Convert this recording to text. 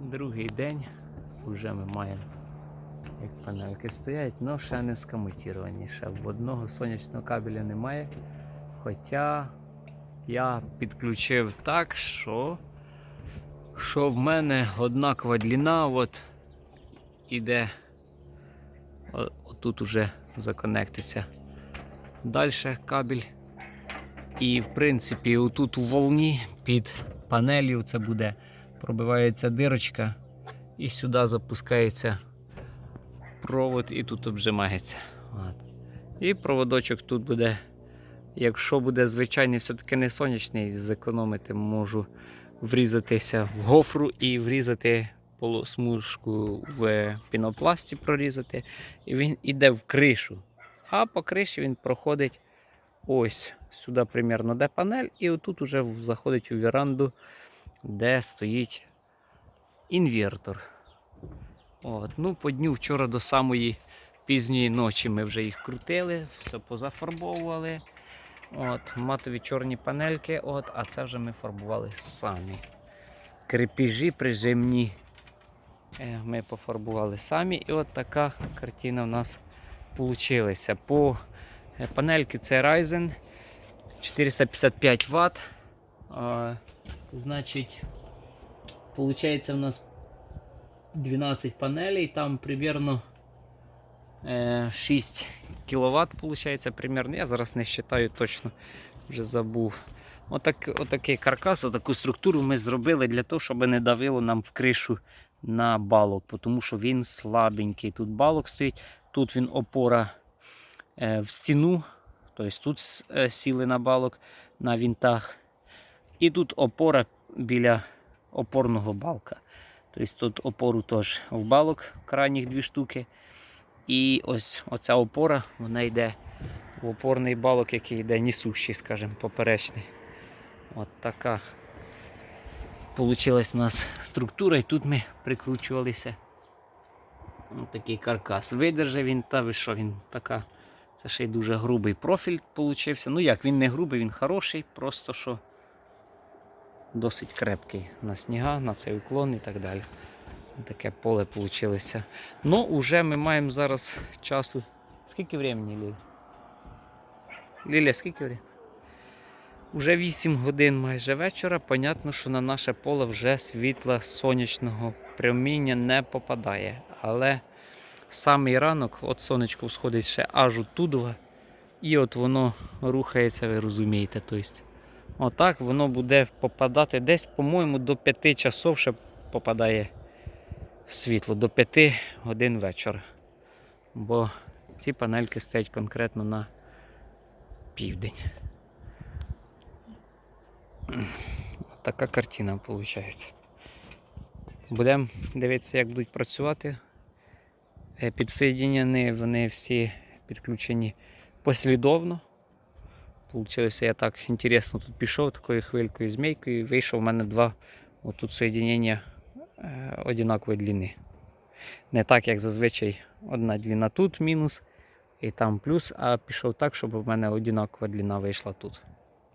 Другий день вже ми маємо, як панельки стоять, але ще не скомутіровані. Ще в одного сонячного кабеля немає. Хоча я підключив так, що, що в мене однакова длина, от іде. Отут уже законектиться. Далі кабель. І в принципі, отут у волні під панелью це буде пробивається дирочка, і сюди запускається провод, і тут обжимається. От. І проводочок тут буде. Якщо буде звичайний, все-таки не сонячний, зекономити можу врізатися в гофру і врізати смужку в пінопласті, прорізати. І він іде в кришу. А по криші він проходить ось сюди, примерно, де панель, і отут уже заходить у віранду, де стоїть інвертор. От. Ну, по дню вчора до самої пізньої ночі ми вже їх крутили, все позафарбовували. От, матові чорні панельки, от, а це вже ми фарбували самі. Крепіжі прижимні е, ми пофарбували самі. І от така картина в нас вийшла. По е, панельки це Ryzen 455 Вт. Значить, получається у нас 12 панелей, там примерно е, 6 кВт получається примерно. Я зараз не вважаю точно, вже забув. Отак, отакий каркас, отаку структуру ми зробили для того, щоб не давило нам в кришу на балок, тому що він слабенький. Тут балок стоїть, тут він опора е, в стіну, тобто тут е, сіли на балок на вінтах. І тут опора біля опорного балка. Тобто тут опору теж в балок, крайніх дві штуки. І ось оця опора, вона йде в опорний балок, який йде несущий, скажімо, поперечний. От така получилась у нас структура, і тут ми прикручувалися. Такий каркас. Видержав він, та ви що, він така. Це ще й дуже грубий профіль получився. Ну як, він не грубий, він хороший, просто що досить крепкий на сніга, на цей уклон і так далі. Таке поле вийшло. Ну, вже ми маємо зараз часу. Скільки времени, Ліля? Ліля, скільки времени? Уже 8 годин майже вечора. Понятно, що на наше поле вже світла сонячного проміння не попадає. Але самий ранок, от сонечко сходить ще аж оттудова, і от воно рухається, ви розумієте. Тобто, отак воно буде попадати десь, по-моєму, до 5 часов ще попадає світло, до 5 годин вечора. Бо ці панельки стоять конкретно на південь. Така картина виходить. Будемо дивитися, як будуть працювати. Е, Підсоєдінені вони всі підключені послідовно. Получилося, я так інтересно тут пішов такою хвилькою змійкою і вийшов у мене два отут соєдінення е, однакової длини. Не так, як зазвичай одна длина тут мінус і там плюс, а пішов так, щоб в мене однакова длина вийшла тут.